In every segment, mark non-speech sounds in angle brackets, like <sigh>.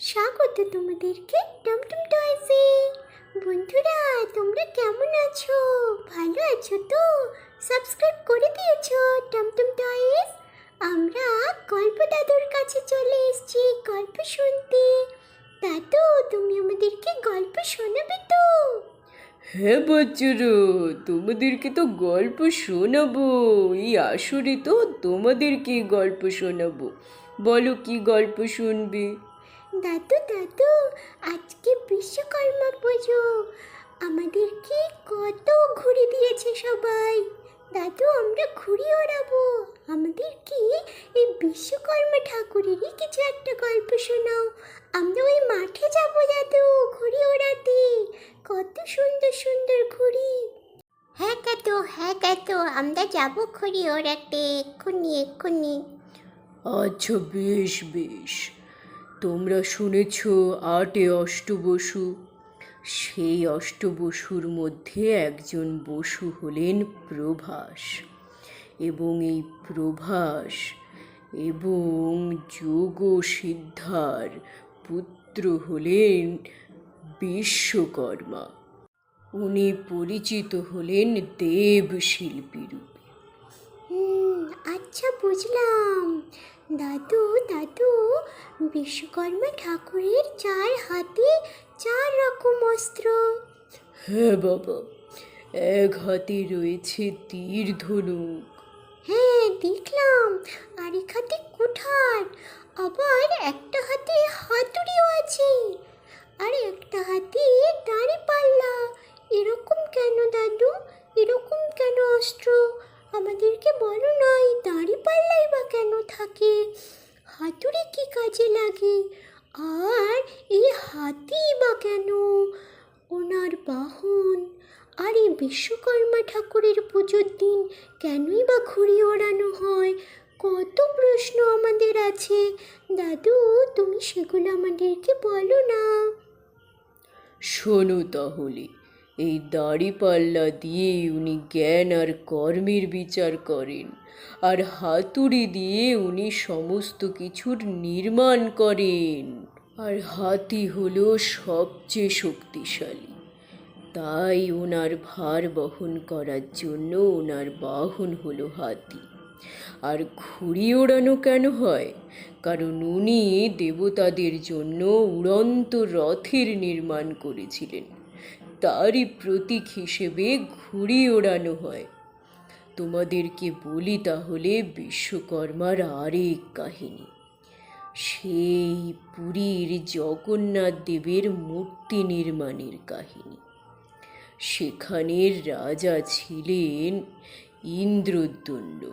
স্বাগত তোমাদেরকে টমটম টয়েসে। বন্ধুরা, তোমরা কেমন আছো? ভালো আছো তো? সাবস্ক্রাইব করে দিয়েছ টমটম টয়েস? আমরা গল্প দাদুর কাছে চলে এসেছি, গল্প শুনতে। দাদু, তুমি আমাদেরকে গল্প শোনাবে তো? হ্যাঁ বাচ্চারা, তোমাদেরকে তো গল্প শোনাবো। এই আসরে তো তোমাদেরকে গল্প শোনাবো। বলো কি গল্প শুনবে? দাদু দাদু আজকে বিশ্বকর্মা পুজো। আমাদেরকে কত ঘুড়ি দিয়েছে সবাই। দাদু আমরা ঘুড়ি ওড়াবো। আমাদেরকে এই বিশ্বকর্মা ঠাকুরেরই কিছু একটা গল্প শোনাও। আমরা ওই মাঠে যাব দাদু ঘুড়ি ওড়াতে। কত সুন্দর সুন্দর ঘুড়ি। হ্যাঁ কাতো হ্যাঁ কাতো আমরা যাব ঘুড়ি ওড়াতে। এক্ষুনি এক্ষুনি। আচ্ছা বেশ বেশ। তোমরা শুনেছ আটে অষ্টবসু। সেই অষ্টবসুর মধ্যে একজন বসু হলেন প্রভাস। এবং এই প্রভাস এবং যোগ সিদ্ধার পুত্র হলেন বিশ্বকর্মা। উনি পরিচিত হলেন দেব শিল্পী রূপে আচ্ছা বুঝলাম। দাদু দাদু বিশ্বকর্মা ঠাকুরের চার হাতে চার রকম অস্ত্র। হ্যাঁ বাবা এক হাতে রয়েছে তীর ধনুক। হ্যাঁ দেখলাম আর এক হাতে কুঠার আবার একটা হাতে হাতুড়িও আছে। আর একটা হাতে দাঁড়ি পাল্লা এরকম কেন দাদু? এরকম কেন অস্ত্র? আমাদেরকে বলো না এই দাঁড়ি পাল্লাই বা কেন থাকে? হাতুড়ি কি কাজে লাগে? আর এই হাতি বা কেন? ওনার বাহন। আর এই বিশ্বকর্মা ঠাকুরের পুজোর দিন কেনই বা ঘুড়ি ওড়ানো হয়? কত প্রশ্ন আমাদের আছে। দাদু, তুমি সেগুলো আমাদেরকে বলো না। শোনো তাহলে এই দাড়িপাল্লা দিয়ে উনি জ্ঞান আর কর্মের বিচার করেন। আর হাতুড়ি দিয়ে উনি সমস্ত কিছুর নির্মাণ করেন। আর হাতি হলো সবচেয়ে শক্তিশালী। তাই ওনার ভার বহন করার জন্য ওনার বাহন হলো হাতি। আর ঘুড়ি ওড়ানো কেন হয়? কারণ উনি দেবতাদের জন্য উড়ন্ত রথের নির্মাণ করেছিলেন। তারই প্রতীক হিসেবে ঘুড়ি ওড়ানো হয়। তোমাদেরকে বলি তাহলে বিশ্বকর্মার আরেক কাহিনী। সেই পুরীর জগন্নাথ দেবের মূর্তি নির্মাণের কাহিনী। সেখানের রাজা ছিলেন ইন্দ্রদণ্ড।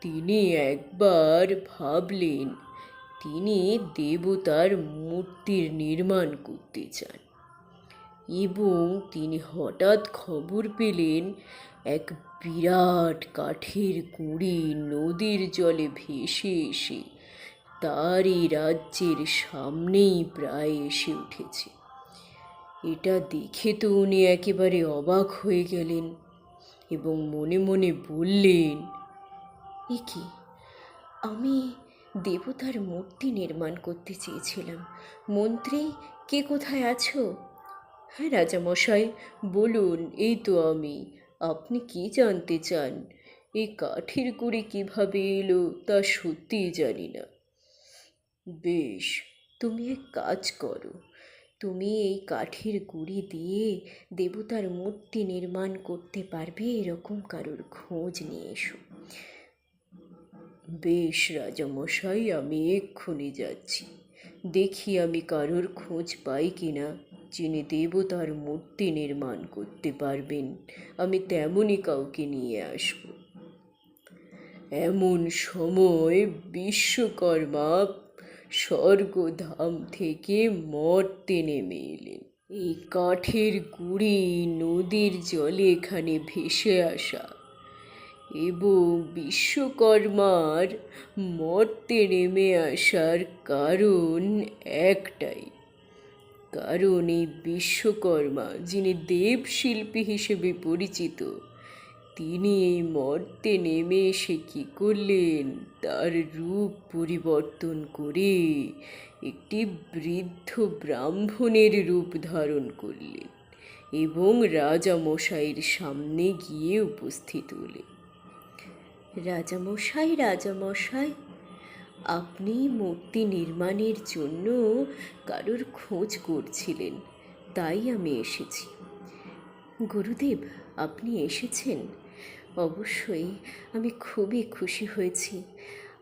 তিনি একবার ভাবলেন, তিনি দেবতার মূর্তির নির্মাণ করতে চান। এবং তিনি হঠাৎ খবর পেলেন, এক বিরাট কাঠের কুঁড়ি নদীর জলে ভেসে এসে তার এই রাজ্যের সামনেই প্রায় এসে উঠেছে। এটা দেখে তো উনি একেবারে অবাক হয়ে গেলেন এবং মনে মনে বললেন, এ কি? আমি দেবতার মূর্তি নির্মাণ করতে চেয়েছিলাম। মন্ত্রী, কে কোথায় আছো? হ্যাঁ রাজামশাই, বলুন, এই তো আমি। আপনি কি জানতে চান? এই কাঠের গুঁড়ি কীভাবে এলো তা সত্যিই জানি না। বেশ, তুমি এক কাজ করো। তুমি এই কাঠের গুঁড়ি দিয়ে দেবতার মূর্তি নির্মাণ করতে পারবে এরকম কারোর খোঁজ নিয়ে এসো। বেশ রাজামশাই, আমি এক্ষুনি যাচ্ছি। দেখি আমি কারোর খোঁজ পাই কিনা। যিনি দেবতার মূর্তি নির্মাণ করতে পারবেন, আমি তেমনই কাউকে নিয়ে আসব। এমন সময় বিশ্বকর্মা স্বর্গধাম থেকে মর্তে নেমে এলেন। এই কাঠের গুঁড়ি নদীর জলে এখানে ভেসে আসা এবং বিশ্বকর্মার মর্তে নেমে আসার কারণ একটাই। কারণ এই বিশ্বকর্মা, যিনি দেবশিল্পী হিসেবে পরিচিত, তিনি এই মর্তে নেমে এসে কী করলেন? তার রূপ পরিবর্তন করে একটি বৃদ্ধ ব্রাহ্মণের রূপ ধারণ করলেন এবং রাজামশাইয়ের সামনে গিয়ে উপস্থিত হলেন। রাজামশাই রাজামশাই আপনি মূর্তি নির্মাণের জন্য কারোর খোঁজ করছিলেন, তাই আমি এসেছি। গুরুদেব, আপনি এসেছেন? অবশ্যই, আমি খুবই খুশি হয়েছি।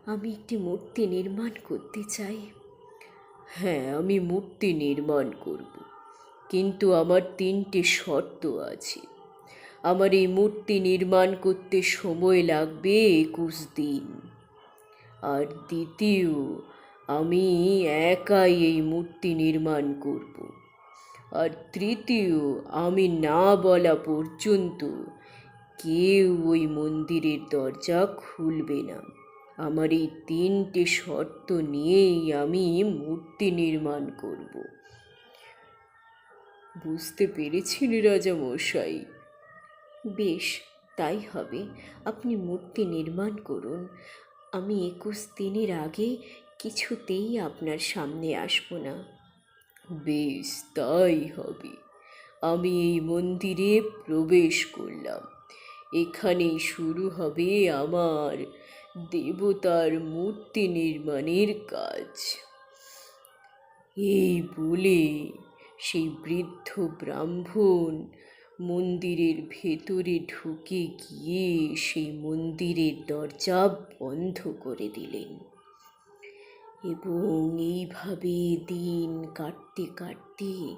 আমি একটি মূর্তি নির্মাণ করতে চাই। হ্যাঁ আমি মূর্তি নির্মাণ করব। কিন্তু আমার তিনটে শর্ত আছে। আমার এই মূর্তি নির্মাণ করতে সময় লাগবে একুশ দিন। আর দ্বিতীয়, আমি একাই এই মূর্তি নির্মাণ করব। আর তৃতীয়, আমি না বলা পর্যন্ত কেউ ওই মন্দিরের দরজা খুলবে না। আমার এই তিনটে শর্ত নিয়েই আমি মূর্তি নির্মাণ করব। বুঝতে পেরেছেন রাজা মশাই? বেশ, তাই হবে। আপনি মূর্তি নির্মাণ করুন। আমি একুশ দিনের আগে কিছুতেই আপনার সামনে আসব না। বেশ, তাই হবে। আমি এই মন্দিরে প্রবেশ করলাম। এখানেই শুরু হবে আমার দেবতার মূর্তি নির্মাণের কাজ। এই বলে সেই বৃদ্ধ ব্রাহ্মণ মন্দিরের ভেতরে ঢুকে গিয়ে সেই মন্দিরের দরজা বন্ধ করে দিলেন। এবং এইভাবে দিন কাটতে কাটতে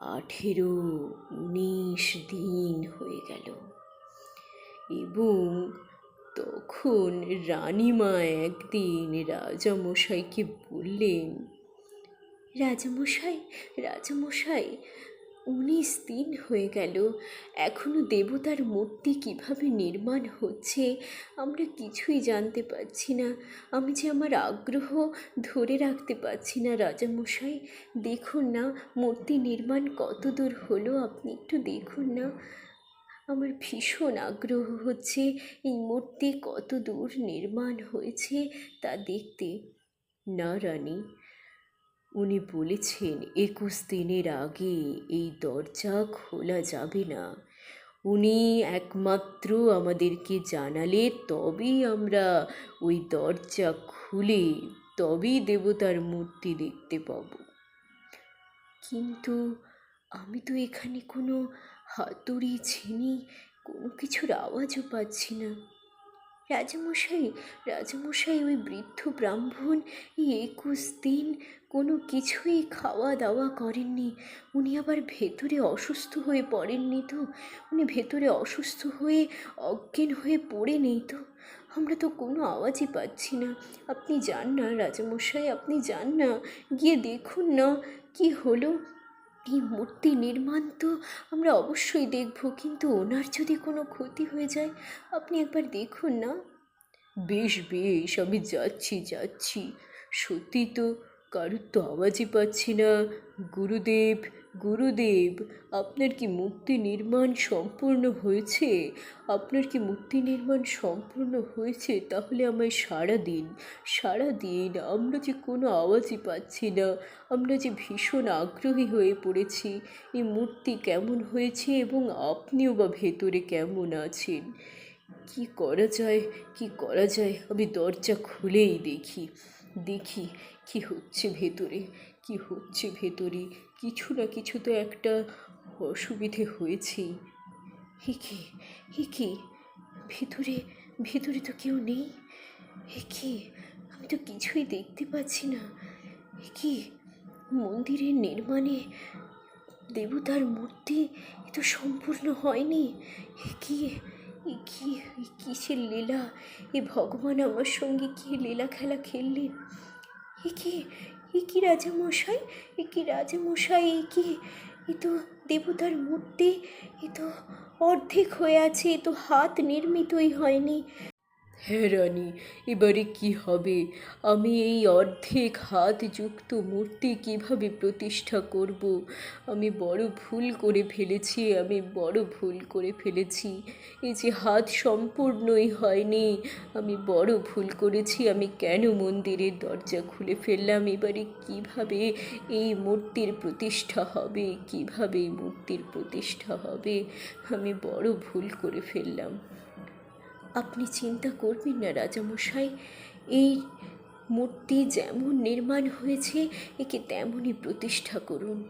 আঠেরো উনিশ দিন হয়ে গেল। এবং তখন রানীমা একদিন রাজামশাইকে বললেন, রাজামশাই রাজামশাই উনিশ দিন হয়ে গেল। এখনও দেবতার মূর্তি কীভাবে নির্মাণ হচ্ছে আমরা কিছুই জানতে পারছি না। আমি যে আমার আগ্রহ ধরে রাখতে পারছি না, রাজামশাই। দেখুন না, মূর্তি নির্মাণ কত দূর হলো আপনি একটু দেখুন না। আমার ভীষণ আগ্রহ হচ্ছে এই মূর্তি কত দূর নির্মাণ হয়েছে তা দেখতে। না, রানী। উনি বলেছেন, একুশ দিনের আগে এই দরজা খোলা যাবে না। উনি একমাত্র আমাদেরকে জানালে তবেই আমরা ওই দরজা খুলে তবেই দেবতার মূর্তি দেখতে পাব। কিন্তু আমি তো এখানে কোনো হাতুড়ি ছিনি কোনো কিছুর আওয়াজও পাচ্ছি না। রাজামশাই রাজামশাই, ওই বৃদ্ধ ব্রাহ্মণ এই একুশ দিন কোনো কিছুই খাওয়া দাওয়া করেননি। উনি আবার ভেতরে অসুস্থ হয়ে পড়েননি তো। উনি ভেতরে অসুস্থ হয়ে অজ্ঞান হয়ে পড়ে নেই তো। আমরা তো কোনো আওয়াজই পাচ্ছি না। আপনি যান না রাজামশাই, আপনি যান না। গিয়ে দেখুন না কি হলো। এই মূর্তি নির্মাণ তো আমরা অবশ্যই দেখব, কিন্তু ওনার যদি কোনো ক্ষতি হয়ে যায়, আপনি একবার দেখুন না? বেশ বেশ, আমি যাচ্ছি যাচ্ছি। সত্যি তো কারুর তো আওয়াজই পাচ্ছি না। গুরুদেব গুরুদেব, আপনার কি মূর্তি নির্মাণ সম্পূর্ণ হয়েছে? আপনার কি মূর্তি নির্মাণ সম্পূর্ণ হয়েছে? তাহলে আমায় সারা দিন। সারা দিন। আমরা যে কোনো আওয়াজই পাচ্ছি না। আমরা যে ভীষণ আগ্রহী হয়ে পড়েছি। এই মূর্তি কেমন হয়েছে এবং আপনিও বা ভেতরে কেমন আছেন? কি করা যায়? কি করা যায়? আমি দরজা খুলেই দেখি। দেখি কি হচ্ছে ভেতরে। কি হচ্ছে ভেতরে? কিছু না কিছু তো একটা অসুবিধে হয়েছেই হে কি? হে কি? ভেতরে ভেতরে তো কেউ নেই। হে আমি তো কিছুই দেখতে পাচ্ছি না। হে কি? মন্দিরের নির্মাণে দেবতার মূর্তি এ তো সম্পূর্ণ হয়নি। এ কি? এ কি? কিসের লীলা? এ ভগবান আমার সঙ্গে কি লীলা খেলা খেললেন? এ কি? এ কি রাজামশাই? এ কি রাজামশাই? এ কি? এ তো দেবতার মূর্তি। এ তো অর্ধেক হয়ে আছে। এ তো হাত নির্মিতই হয়নি। হ্যাঁ রানী, এবারে কি হবে? আমি এই অর্ধেক হাতযুক্ত মূর্তি কীভাবে প্রতিষ্ঠা করব? আমি বড় ভুল করে ফেলেছি, আমি বড় ভুল করে ফেলেছি। এই যে হাত সম্পূর্ণই হয়নি, আমি বড় ভুল করেছি, আমি কেন মন্দিরের দরজা খুলে ফেললাম? এবারে কীভাবে এই মূর্তির প্রতিষ্ঠা হবে? কীভাবে এই মূর্তির প্রতিষ্ঠা হবে? আমি বড় ভুল করে ফেললাম। আপনি চিন্তা করবেন না, রাজামশাই। এই মূর্তি যেমন নির্মাণ হয়েছে, একে তেমনই প্রতিষ্ঠা করুন।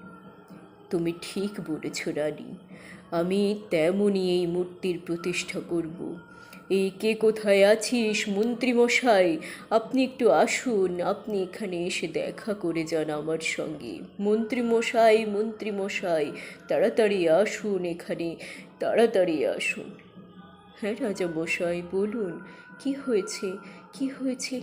তুমি ঠিক বলেছ, রানী। আমি তেমনই এই মূর্তির প্রতিষ্ঠা করব। এই কে কোথায় আছিস, মন্ত্রীমশাই? আপনি একটু আসুন, আপনি এখানে এসে দেখা করে যান আমার সঙ্গে। মন্ত্রীমশাই মন্ত্রীমশাই, তাড়াতাড়ি আসুন এখানে, তাড়াতাড়ি আসুন। হ্যাঁ রাজা মশাই বলুন, কি হয়েছে? কি হয়েছে?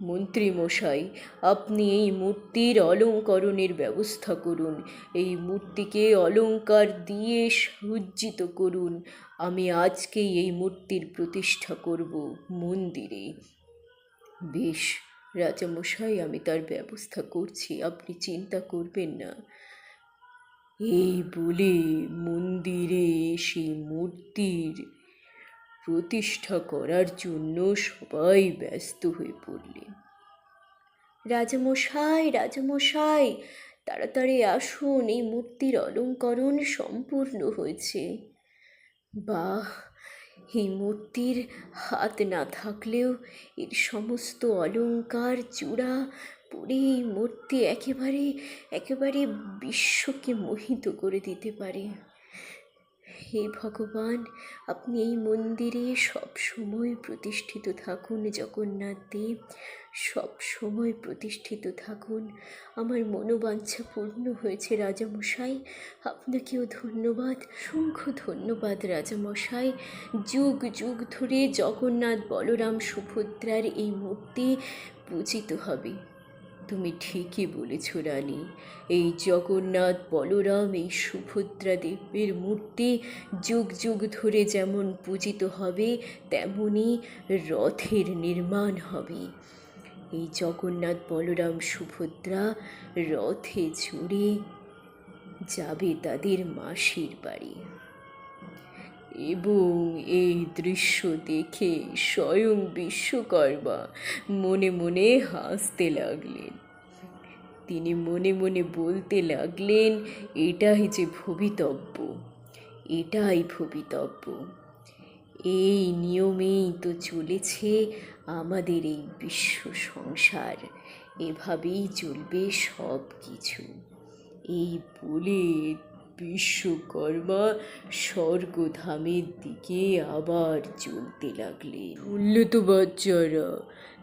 মন্ত্রী মশাই আপনি এই মূর্তির অলঙ্করণের ব্যবস্থা করুন। এই মূর্তিকে অলংকার দিয়ে সজ্জিত করুন। আমি আজকেই এই মূর্তির প্রতিষ্ঠা করব মন্দিরে। বেশ, রাজামশাই, আমি তার ব্যবস্থা করছি। আপনি চিন্তা করবেন না। এই বলে মন্দিরে সেই মূর্তির প্রতিষ্ঠা করার জন্য সবাই ব্যস্ত হয়ে পড়লেন রাজামশাই রাজামশাই, তাড়াতাড়ি আসুন, এই মূর্তির অলঙ্করণ সম্পূর্ণ হয়েছে। বাহ, এই মূর্তির হাত না থাকলেও এর সমস্ত অলংকার চূড়া পরে এই মূর্তি একেবারে একেবারে বিশ্বকে মোহিত করে দিতে পারে। হে ভগবান, আপনি এই মন্দিরে সব সময় প্রতিষ্ঠিত থাকুন, জগন্নাথ দেব, সব সময় প্রতিষ্ঠিত থাকুন। আমার মনোবাঞ্ছা পূর্ণ হয়েছে রাজামশাই। আপনাকেও ধন্যবাদ, অসংখ্য ধন্যবাদ রাজামশাই। যুগ যুগ ধরে জগন্নাথ বলরাম সুভদ্রার এই মূর্তি পূজিত হবে। তুমি ঠিকই বলেছ, রানী। এই জগন্নাথ বলরাম, এই সুভদ্রা দেবের মূর্তি যুগ যুগ ধরে যেমন পূজিত হবে, তেমনি রথের নির্মাণ হবে। এই জগন্নাথ বলরাম, সুভদ্রা রথে চড়ে যাবে তাদের মাসির বাড়ি। এবং এই দৃশ্য দেখে স্বয়ং বিশ্বকর্মা মনে মনে হাসতে লাগলেন। তিনি মনে মনে বলতে লাগলেন, এটাই যে ভবিতব্য, এটাই ভবিতব্য। এই নিয়মেই তো চলেছে আমাদের এই বিশ্ব সংসার। এভাবেই চলবে সব কিছু এই বলে বিশ্বকর্মা স্বর্গধামের দিকে আবার চলতে লাগলেন। বললে তো বাচ্চারা,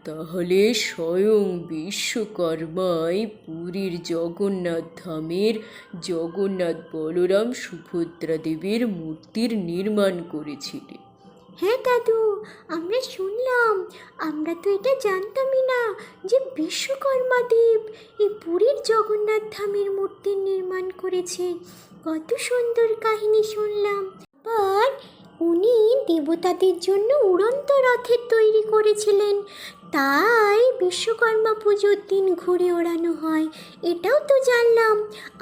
তাহলে স্বয়ং বিশ্বকর্মাই পুরীর জগন্নাথ ধামের জগন্নাথ বলরাম সুভদ্রা দেবীর মূর্তির নির্মাণ করেছিলেন। হ্যাঁ দাদু, আমরা শুনলাম। আমরা তো এটা জানতামই না যে বিশ্বকর্মা দেব এই পুরীর জগন্নাথ ধামের মূর্তি নির্মাণ করেছে। কত সুন্দর কাহিনী শুনলাম। আবার উনি দেবতাদের জন্য উড়ন্ত রথের তৈরি করেছিলেন। তাই বিশ্বকর্মা পুজোর দিন ঘুরে ওড়ানো হয়, এটাও তো জানলাম।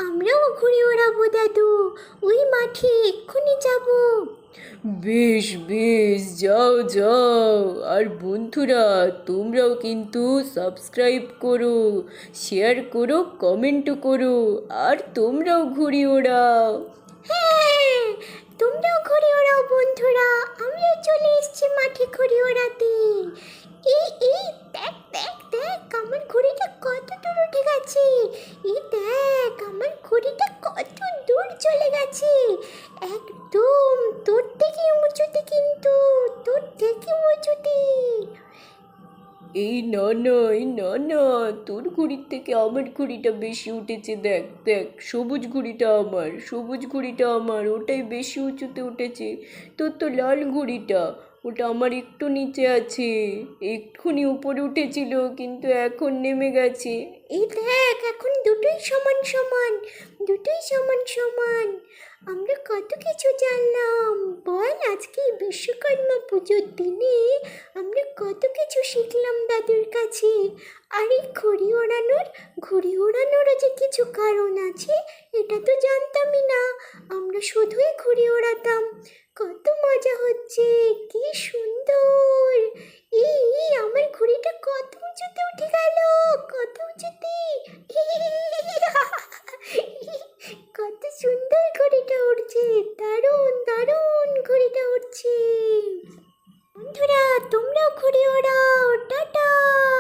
আমরাও ঘুরে ওড়াবো দাদু, ওই মাঠে এক্ষুনি যাব। বেশ বেশ, যাও যাও। আর বন্ধুরা, তোমরাও কিন্তু সাবস্ক্রাইব করো শেয়ার করো কমেন্টও করো, আর তোমরাও ঘুরি ওড়াও। হ্যাঁ তোমরাও ঘুরি ওড়াও বন্ধুরা, আমিও চলে এসেছি মাঠে ঘুরি ওড়াতে। এই এই, দেখ দেখ দেখ, আমার ঘড়িটা কত দূর উঠে গেছে। এই দেখ, আমার ঘড়িটা কত দূর চলে গেছে। একদম তোর থেকে উঁচুতে কিন্তু, তোর থেকে উঁচুতে। এই না না, এই না না, তোর ঘুড়ির থেকে আমার ঘুড়িটা বেশি উঠেছে, দেখ দেখ, সবুজ ঘুড়িটা আমার, সবুজ ঘুড়িটা আমার, ওটাই বেশি উঁচুতে উঠেছে। তোর তো লাল ঘুড়িটা। ওটা আমার একটু নিচে আছে। এক্ষুনি উপরে উঠেছিল, কিন্তু এখন নেমে গেছে। এই দেখ, এখন দুটোই সমান সমান, দুটোই সমান সমান। আমরা কত কিছু জানলাম। বল, আজকে বিশ্বকর্মা পুজোর দিনে আমরা কত কিছু শিখলাম দাদুর কাছে। আর এই ঘুড়ি ওড়ানোর ঘুড়ি ওড়ানোরও যে কিছু কারণ আছে, এটা তো জানতামই না। আমরা শুধুই ঘুড়ি ওড়াতাম। কত মজা হচ্ছে, কি সুন্দর! এই আমার ঘুড়িটা কত উঁচুতে উঠে গেল, কত উঁচুতে! <laughs> কত সুন্দর ঘুড়িটা উঠছে দারুণ দারুণ ঘুড়িটা উঠছে বন্ধুরা, তোমরাও ঘুড়ি ওড়াও, টাটা!